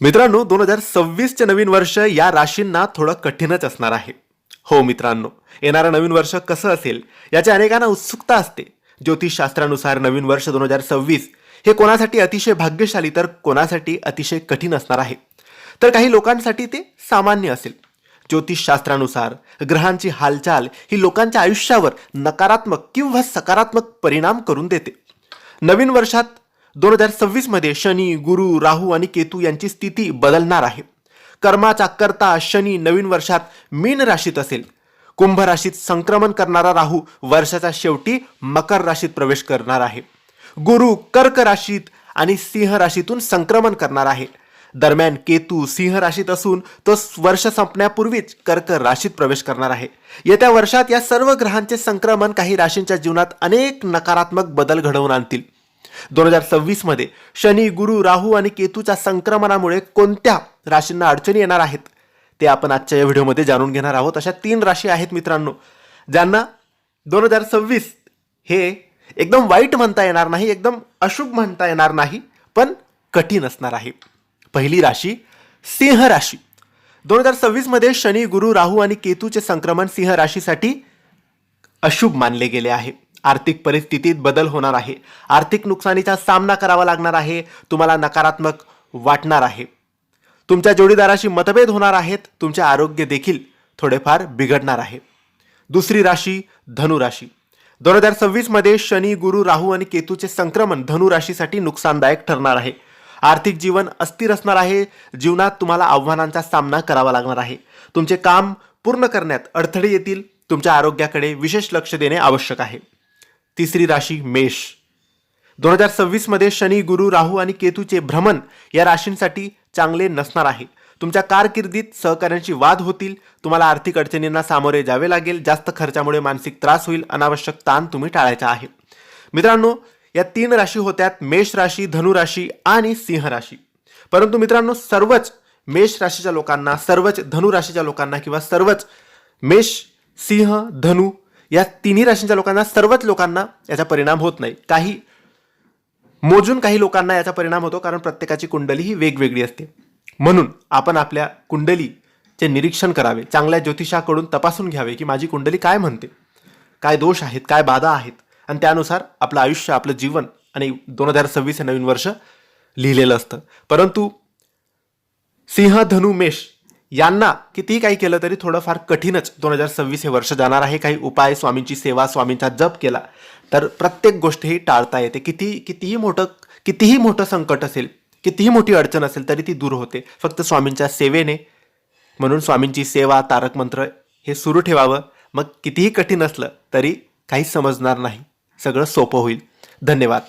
मित्रांनो दोन हजार सव्वीसचे नवीन वर्ष या राशींना थोडं कठीणच असणार आहे. हो मित्रांनो येणारं नवीन वर्ष कसं असेल याची अनेकांना उत्सुकता असते. ज्योतिषशास्त्रानुसार नवीन वर्ष दोन हजार सव्वीस हे कोणासाठी अतिशय भाग्यशाली तर कोणासाठी अतिशय कठीण असणार आहे? तर काही लोकांसाठी ते सामान्य असेल. ज्योतिषशास्त्रानुसार ग्रहांची हालचाल ही लोकांच्या आयुष्यावर नकारात्मक किंवा सकारात्मक परिणाम करून देते. नवीन वर्षात दोन हजार सव्वीसमध्ये शनी गुरु राहू आणि केतू यांची स्थिती बदलणार आहे. कर्माचा कर्ता शनी नवीन वर्षात मीन राशीत असेल. कुंभ राशीत संक्रमण करणारा राहू वर्षाच्या शेवटी मकर राशीत प्रवेश करणार आहे. गुरु कर्क राशीत आणि सिंह राशीतून संक्रमण करणार आहे. दरम्यान केतू सिंह राशीत असून तो वर्ष संपण्यापूर्वीच कर्क राशीत प्रवेश करणार आहे. येत्या वर्षात या सर्व ग्रहांचे संक्रमण काही राशींच्या जीवनात अनेक नकारात्मक बदल घडवून आणतील. दोन हजार सव्वीसमध्ये शनी गुरु राहू आणि केतूच्या संक्रमणामुळे कोणत्या राशींना अडचणी येणार आहेत? ते आपण आजच्या या व्हिडिओमध्ये जाणून घेणार आहोत. अशा तीन राशी आहेत मित्रांनो ज्यांना दोन हजार सव्वीस हे एकदम वाईट म्हणता येणार नाही एकदम अशुभ म्हणता येणार नाही पण कठीण असणार आहे. पहिली राशी सिंह राशी. दोन हजार सव्वीसमध्ये शनी गुरु राहू आणि केतूचे संक्रमण सिंह राशीसाठी अशुभ मानले गेले आहे. आर्थिक परिस्थितीत बदल होणार आहे. आर्थिक नुकसानीचा सामना करावा लागणार आहे. तुम्हाला नकारात्मक वाटणार आहे. तुमच्या जोडीदाराशी मतभेद होणार आहेत. तुमचे आरोग्य देखील थोडेफार बिघडणार आहे. दुसरी राशी धनुराशी. दोन हजार सव्वीसमध्ये शनी गुरु राहू आणि केतूचे संक्रमण धनुराशीसाठी नुकसानदायक ठरणार आहे. आर्थिक जीवन अस्थिर असणार आहे. जीवनात तुम्हाला आव्हानांचा सामना करावा लागणार आहे. तुमचे काम पूर्ण करण्यात अडथळे येतील. तुमच्या आरोग्याकडे विशेष लक्ष देणे आवश्यक आहे. तिसरी राशी मेष. दोन हजार सव्वीसमध्ये शनी गुरु राहू आणि केतूचे भ्रमण या राशींसाठी चांगले नसणार आहे. तुमच्या कारकिर्दीत सहकाऱ्यांशी वाद होतील. तुम्हाला आर्थिक अडचणींना सामोरे जावे लागेल. जास्त खर्चामुळे मानसिक त्रास होईल. अनावश्यक ताण तुम्ही टाळायचा आहे. मित्रांनो या तीन राशी होत्यात. मेष राशी धनुराशी आणि सिंह राशी. परंतु मित्रांनो सर्वच मेष राशीच्या लोकांना सर्वच धनुराशीच्या लोकांना किंवा सर्वच मेष सिंह धनु या तिन्ही राशींच्या लोकांना सर्वच लोकांना याचा परिणाम होत नाही. काही मोजून काही लोकांना याचा परिणाम होतो कारण प्रत्येकाची कुंडली ही वेगवेगळी असते. म्हणून आपण आपल्या कुंडलीचे निरीक्षण करावे. चांगल्या ज्योतिषाकडून तपासून घ्यावे की माझी कुंडली काय म्हणते. काय दोष आहेत काय बाधा आहेत. आणि त्यानुसार आपलं आयुष्य आपलं जीवन आणि दोन हजार सव्वीस हे नवीन वर्ष लिहिलेलं असतं. परंतु सिंह धनु मेष यांना कितीही काही केलं तरी थोडंफार कठीणच दोन हजार सव्वीस हे वर्ष जाणार आहे. काही उपाय स्वामींची सेवा स्वामींचा जप केला तर प्रत्येक गोष्ट ही टाळता येते. किती कितीही मोठं कितीही मोठं संकट असेल कितीही मोठी अडचण असेल तरी ती दूर होते. फक्त स्वामींच्या सेवेने. म्हणून स्वामींची सेवा तारक मंत्र हे सुरू ठेवावं. मग कितीही कठीण असलं तरी काही समजणार नाही. सगळं सोपं होईल. धन्यवाद.